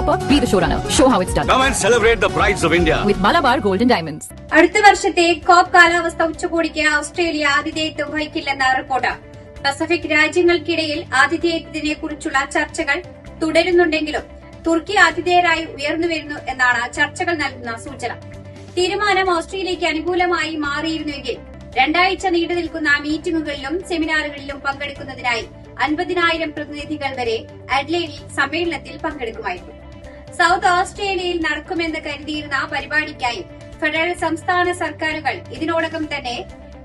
Be the showstopper, be the showrunner. Show how it's done. Come and celebrate the brides of India. With Malabar Golden Diamonds. അടുത്ത വർഷത്തെ കോപ്പ് കാലാവസ്ഥ ഉച്ചകോടിക്ക് Australia ആതിഥേയത്വം വഹിക്കില്ലെന്ന report Pacific രാജ്യങ്ങൾക്കിടയിൽ ആതിഥേയത്വത്തിനെ കുറിച്ചുള്ള ചർച്ചകൾ തുടരുന്നുണ്ടെങ്കിലും തുർക്കി ആതിഥേയരായി ഉയർന്നുവരുന്നു എന്നാണ് ചർച്ചകൾ നൽകുന്ന സൂചന തീരുമാനം ഓസ്ട്രേലിയയ്ക്ക് അനുകൂലമായി മാറിയിരുന്നുവെങ്കിൽ രണ്ടാഴ്ച നീണ്ടു നിൽക്കുന്ന മീറ്റിംഗുകളിലും സെമിനാറുകളിലും പങ്കെടുക്കുന്നതിനായി അൻപതിനായിരം പ്രതിനിധികൾ വരെ അഡ്ലൈഡിൽ സമ്മേളനത്തിൽ പങ്കെടുക്കുമായിരുന്നു സൗത്ത് ഓസ്ട്രേലിയയിൽ നടക്കുമെന്ന് കരുതിയിരുന്ന ആ പരിപാടിക്കായി ഫെഡറൽ സംസ്ഥാന സർക്കാരുകൾ ഇതിനോടകം തന്നെ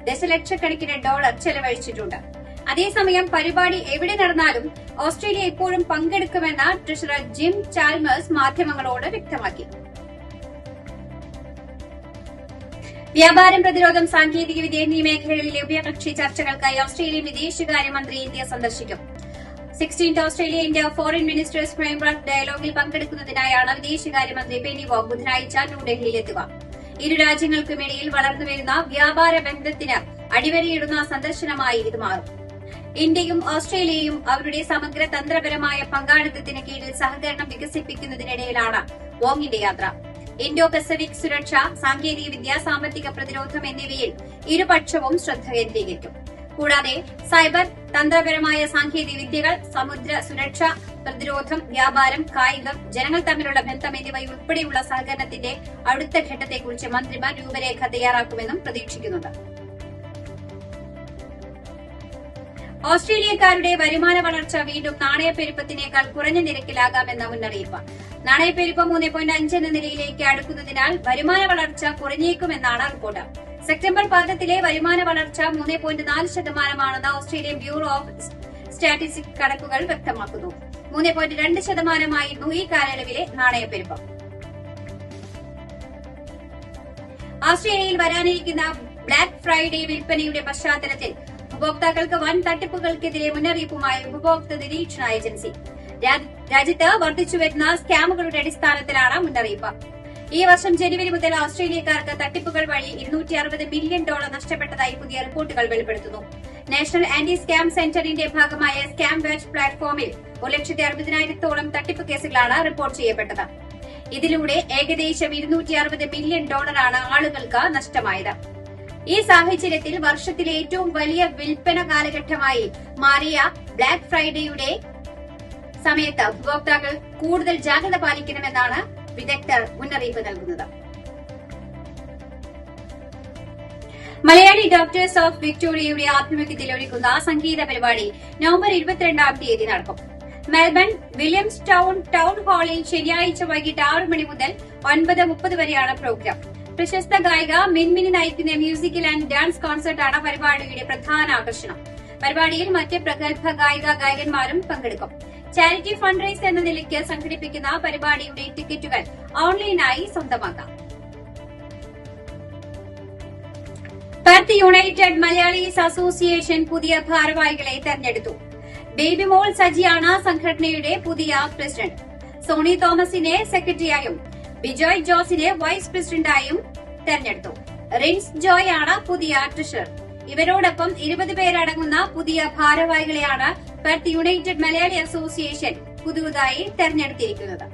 ദശലക്ഷക്കണക്കിന് ഡോളർ ചെലവഴിച്ചിട്ടുണ്ട്. അതേസമയം പരിപാടി എവിടെ നടന്നാലും ഓസ്ട്രേലിയ ഇപ്പോഴും പങ്കെടുക്കുമെന്ന് ട്രഷറർ ജിം ചാൽമേഴ്സ് മാധ്യമങ്ങളോട് വ്യക്തമാക്കി. വ്യാപാരം പ്രതിരോധം സാങ്കേതികവിദ്യ എന്നീ മേഖലകളിലെ ഉഭയകക്ഷി ചർച്ചകൾക്കായി ഓസ്ട്രേലിയൻ വിദേശകാര്യമന്ത്രി ഇന്ത്യ സന്ദർശിക്കും. Sixteenth Australia India foreign ministers framework ഡയലോഗിൽ പങ്കെടുക്കുന്നതിനായാണ് വിദേശകാര്യമന്ത്രി പെനി വോഗ് ബുധനാഴ്ച ന്യൂഡൽഹിയിലെത്തുക. ഇരു രാജ്യങ്ങൾക്കുമിടയിൽ വളർന്നുവരുന്ന വ്യാപാര ബന്ധത്തിന് അടിവരയിടുന്ന സന്ദർശനമായി ഇത് മാറും. ഇന്ത്യയും ഓസ്ട്രേലിയയും അവരുടെ സമഗ്ര തന്ത്രപരമായ പങ്കാളിത്തത്തിന് കീഴിൽ സഹകരണം വികസിപ്പിക്കുന്നതിനിടയിലാണ് വോങ്ങിന്റെ യാത്ര. ഇൻഡോ പസഫിക് സുരക്ഷ സാങ്കേതികവിദ്യ സാമ്പത്തിക പ്രതിരോധം എന്നിവയിൽ ഇരുപക്ഷവും ശ്രദ്ധ കേന്ദ്രീകരിക്കും. കൂടാതെ സൈബർ തന്ത്രപരമായ സാങ്കേതിക വിദ്യകൾ സമുദ്ര സുരക്ഷ പ്രതിരോധം വ്യാപാരം കായികം ജനങ്ങൾ തമ്മിലുള്ള ബന്ധം എന്നിവ ഉൾപ്പെടെയുള്ള സഹകരണത്തിന്റെ അടുത്ത ഘട്ടത്തെക്കുറിച്ച് മന്ത്രിമാർ രൂപരേഖ തയ്യാറാക്കുമെന്നും പ്രതീക്ഷിക്കുന്നുണ്ട്. ഓസ്ട്രേലിയക്കാരുടെ വരുമാന വളർച്ച വീണ്ടും നാണയപ്പെരുപ്പത്തിനേക്കാൾ കുറഞ്ഞ നിരക്കിലാകാമെന്ന മുന്നറിയിപ്പ്. നാണയപ്പെരുപ്പം മൂന്ന് പോയിന്റ് അഞ്ച് എന്ന നിലയിലേക്ക് അടുക്കുന്നതിനാൽ വരുമാന വളർച്ച കുറഞ്ഞേക്കുമെന്നാണ് റിപ്പോർട്ട്. സെപ്റ്റംബർ പതിനെട്ടിലെ വരുമാന വളർച്ച മൂന്ന് പോയിന്റ് നാല് ശതമാനമാണെന്ന് ഓസ്ട്രേലിയൻ ബ്യൂറോ ഓഫ് സ്റ്റാറ്റിസ്റ്റിക് കണക്കുകൾ വ്യക്തമാക്കുന്നു. മൂന്ന് പോയിന്റ് രണ്ട് ശതമാനമായിരുന്നു ഈ കാലയളവിലെ നാണയപ്പെരുപ്പം. ഓസ്ട്രേലിയയിൽ വരാനിരിക്കുന്ന ബ്ലാക്ക് ഫ്രൈഡേ വിൽപ്പനയുടെ പശ്ചാത്തലത്തിൽ ഉപഭോക്താക്കൾക്ക് വൻ തട്ടിപ്പുകൾക്കെതിരെ മുന്നറിയിപ്പുമായി ഉപഭോക്തൃ നിരീക്ഷണ ഏജൻസി. രാജ്യത്ത് വർദ്ധിച്ചുവരുന്ന സ്കാമുകളുടെ അടിസ്ഥാനത്തിലാണ് മുന്നറിയിപ്പ്. ഈ വർഷം ജനുവരി മുതൽ ഓസ്ട്രേലിയക്കാർക്ക് തട്ടിപ്പുകൾ വഴി ഇരുന്നൂറ്റി അറുപത് ബില്യൺ ഡോളർ നഷ്ടപ്പെട്ടതായി പുതിയ റിപ്പോർട്ടുകൾ വെളിപ്പെടുത്തുന്നു. നാഷണൽ ആന്റി സ്കാം സെന്ററിന്റെ ഭാഗമായ സ്കാം വാച്ച് പ്ലാറ്റ്ഫോമിൽ ഒരു ലക്ഷത്തി അറുപതിനായിരത്തോളം തട്ടിപ്പ് കേസുകളാണ് റിപ്പോർട്ട് ചെയ്യപ്പെട്ടത്. ഇതിലൂടെ ഏകദേശം ഇരുന്നൂറ്റി അറുപത് ബില്യൺ ഡോളറാണ് ആളുകൾക്ക് നഷ്ടമായത്. ഈ സാഹചര്യത്തിൽ വർഷത്തിലെ ഏറ്റവും വലിയ വിൽപ്പന കാലഘട്ടമായി മാറിയ ബ്ലാക്ക് ഫ്രൈഡേയുടെ സമയത്ത് ഉപഭോക്താക്കൾ കൂടുതൽ ജാഗ്രത പാലിക്കണമെന്നാണ് വിദഗ്ധർ മുന്നറിയിപ്പ് നൽകുന്നത്. മലയാളി ഡോക്ടേഴ്സ് ഓഫ് വിക്ടോറിയയുടെ ആഭിമുഖ്യത്തിൽ ഒരുക്കുന്ന സംഗീത പരിപാടി നവംബർ ഇരുപത്തിരണ്ടാം തീയതി നടക്കും. മെൽബൺ വില്യംസ് ടൗൺ ടൗൺ ഹാളിൽ ശനിയാഴ്ച വൈകിട്ട് ആറ് മണി മുതൽ ഒൻപത് മുപ്പത് വരെയാണ് പ്രോഗ്രാം. പ്രശസ്ത ഗായിക മിൻമിനി നയിക്കുന്ന മ്യൂസിക്കൽ ആൻഡ് ഡാൻസ് കോൺസേർട്ടാണ് പരിപാടിയുടെ പ്രധാന ആകർഷണം. പരിപാടിയിൽ മറ്റ് പ്രഗത്ഭ ഗായിക ഗായകന്മാരും പങ്കെടുക്കും. ചാരിറ്റി ഫണ്ട് റൈസ് എന്ന നിലയ്ക്ക് സംഘടിപ്പിക്കുന്ന പരിപാടിയുടെ ടിക്കറ്റുകൾ ഓൺലൈനായി സ്വന്തമാക്കാം. പെർത്ത് യുണൈറ്റഡ് മലയാളീസ് അസോസിയേഷൻ പുതിയ ഭാരവാഹികളെ തെരഞ്ഞെടുത്തു. ബേബി മോൾ സജിയാണ് സംഘടനയുടെ പുതിയ പ്രസിഡന്റ്. സോണി തോമസിനെ സെക്രട്ടറിയായും ബിജോയ് ജോസിനെ വൈസ് പ്രസിഡന്റായും തെരഞ്ഞെടുത്തു. റിൻസ് ജോയ് ആണ് പുതിയ ട്രഷറർ. ഇവരോടൊപ്പം ഇരുപത് പേരടങ്ങുന്ന പുതിയ ഭാരവാഹികളെയാണ് പെർത്ത് യുണൈറ്റഡ് മലയാളി അസോസിയേഷൻ പുതുതായി തെരഞ്ഞെടുത്തിരിക്കുന്നത്.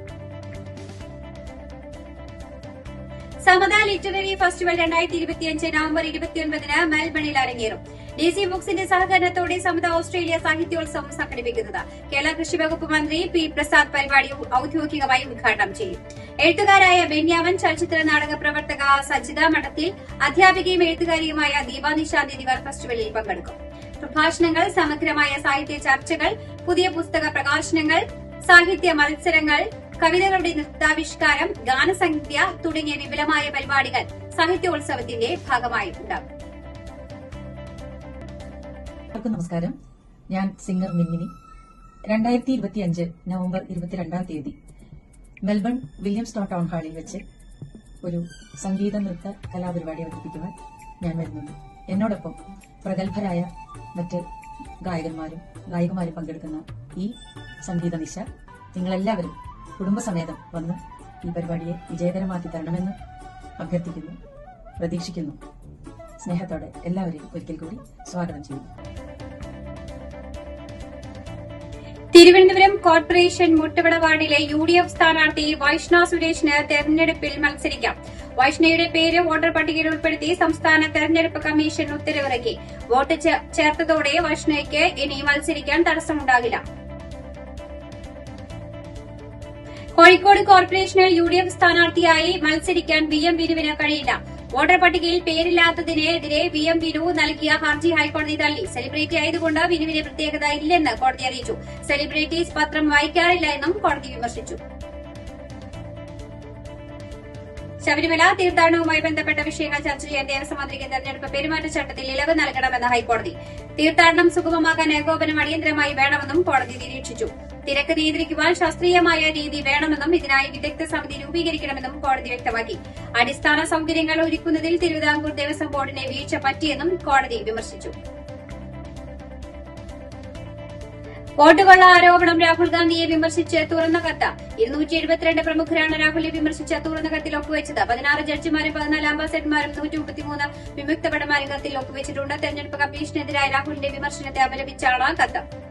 സമത ലിറ്റററി ഫെസ്റ്റിവൽ രണ്ടായിരത്തി ഇരുപത്തിയഞ്ച് നവംബർ ഇരുപത്തിയൊൻപതിന് മെൽബണിൽ അരങ്ങേറും. ഡി സി ബുക്സിന്റെ സഹകരണത്തോടെ സമത ഓസ്ട്രേലിയ സാഹിത്യോത്സവം സംഘടിപ്പിക്കുന്നത്. കേരള കൃഷി വകുപ്പ് മന്ത്രി പി പ്രസാദ് പരിപാടി ഔദ്യോഗികമായി ഉദ്ഘാടനം ചെയ്യും. എഴുത്തുകാരായ ബെന്യാമൻ ചലച്ചിത്ര നാടക പ്രവർത്തക സജിത മഠത്തിൽ അധ്യാപികയും എഴുത്തുകാരിയുമായ ദീപാനിശാന്തി എന്നിവർ ഫെസ്റ്റിവലിൽ പങ്കെടുക്കും. പ്രഭാഷണങ്ങൾ സമഗ്രമായ സാഹിത്യ ചർച്ചകൾ പുതിയ പുസ്തക പ്രകാശനങ്ങൾ സാഹിത്യ മത്സരങ്ങൾ കവിതകളുടെ നൃത്താവിഷ്കാരം ഗാനസംഖ്യ തുടങ്ങിയ വിപുലമായ പരിപാടികൾ സാഹിത്യോത്സവത്തിന്റെ ഭാഗമായി ഉണ്ടാകും എല്ലാവർക്കും നമസ്കാരം. ഞാൻ സിംഗർ മിന്നിനി. രണ്ടായിരത്തി ഇരുപത്തിയഞ്ച് നവംബർ ഇരുപത്തിരണ്ടാം തീയതി മെൽബൺ വില്യംസ് ടൗൺ ഹാളിൽ വെച്ച് ഒരു സംഗീത നൃത്ത കലാപരിപാടി അവതരിപ്പിക്കുവാൻ ഞാൻ വരുന്നുണ്ട്. എന്നോടൊപ്പം പ്രഗത്ഭരായ മറ്റ് ഗായകന്മാരും ഗായികമാരും പങ്കെടുക്കുന്ന ഈ സംഗീത നിശ നിങ്ങളെല്ലാവരും കുടുംബസമേതം വന്ന് ഈ പരിപാടിയെ വിജയകരമാക്കി തരണമെന്ന് അഭ്യർത്ഥിക്കുന്നു പ്രതീക്ഷിക്കുന്നു. സ്നേഹത്തോടെ എല്ലാവരെയും ഒരിക്കൽ കൂടി സ്വാഗതം ചെയ്യുന്നു. തിരുവനന്തപുരം കോർപ്പറേഷൻ മുട്ടുവിട വാർഡിലെ യു ഡി എഫ് സ്ഥാനാർത്ഥി വൈഷ്ണ സുരേഷിന് തെരഞ്ഞെടുപ്പിൽ മത്സരിക്കാം. വൈഷ്ണയുടെ പേര് വോട്ടർ പട്ടികയിൽ ഉൾപ്പെടുത്തി സംസ്ഥാന തെരഞ്ഞെടുപ്പ് കമ്മീഷൻ ഉത്തരവിറക്കി. വോട്ട് ചേർത്തതോടെ വൈഷ്ണയ്ക്ക് ഇനി മത്സരിക്കാൻ തടസ്സമുണ്ടാകില്ല. കോഴിക്കോട് കോർപ്പറേഷനിൽ യു ഡി എഫ് സ്ഥാനാർത്ഥിയായി മത്സരിക്കാൻ വി എം ബിരുവിന് കഴിയില്ല. വോട്ടർ പട്ടികയിൽ പേരില്ലാത്തതിനെതിരെ വി എം വിനു നൽകിയ ഹർജി ഹൈക്കോടതി തള്ളി. സെലിബ്രിറ്റി ആയതുകൊണ്ട് വിനുവിന് പ്രത്യേകത ഇല്ലെന്ന് കോടതി അറിയിച്ചു. സെലിബ്രിറ്റീസ് പത്രം വായിക്കാറില്ല എന്നും കോടതി വിമർശിച്ചു. ശബരിമല തീർത്ഥാടനവുമായി ബന്ധപ്പെട്ട വിഷയങ്ങൾ ചർച്ച ചെയ്യാൻ ദേവസ്വം മന്ത്രിക്ക് തെരഞ്ഞെടുപ്പ് പെരുമാറ്റച്ചട്ടത്തിൽ ഇളവ് നൽകണമെന്ന് ഹൈക്കോടതി. തീർത്ഥാടനം സുഗമമാക്കാൻ ഏകോപനം അടിയന്തരമായി വേണമെന്നും കോടതി നിരീക്ഷിച്ചു. തിരക്ക് നിയന്ത്രിക്കുവാൻ ശാസ്ത്രീയമായ രീതി വേണമെന്നും ഇതിനായി വിദഗ്ധ സമിതി രൂപീകരിക്കണമെന്നും കോടതി വ്യക്തമാക്കി. അടിസ്ഥാന സൌകര്യങ്ങൾ ഒരുക്കുന്നതിൽ തിരുവിതാംകൂർ ദേവസ്വം ബോർഡിനെ വീഴ്ച പറ്റിയെന്നും കോടതി വിമർശിച്ചു. വോട്ടുകൊള്ള ആരോപണം രാഹുൽ ഗാന്ധിയെ വിമർശിച്ച് തുറന്ന കത്ത്. ഇരുന്നൂറ്റി എഴുപത്തിരണ്ട് പ്രമുഖരാണ് രാഹുലിനെ വിമർശിച്ച തുറന്ന കത്തിൽ ഒപ്പുവെച്ചത്. പതിനാറ് ജഡ്ജിമാരും പതിനാല് അംബാസഡർമാരും നൂറ്റി മുപ്പത്തിമൂന്ന് വിമുക്ത ഭടന്മാരും കത്തിൽ ഒപ്പുവെച്ചിട്ടുണ്ട്. തെരഞ്ഞെടുപ്പ് കമ്മീഷനെതിരായ രാഹുലിന്റെ വിമർശനത്തെ അപലപിച്ചാണ് കത്ത്.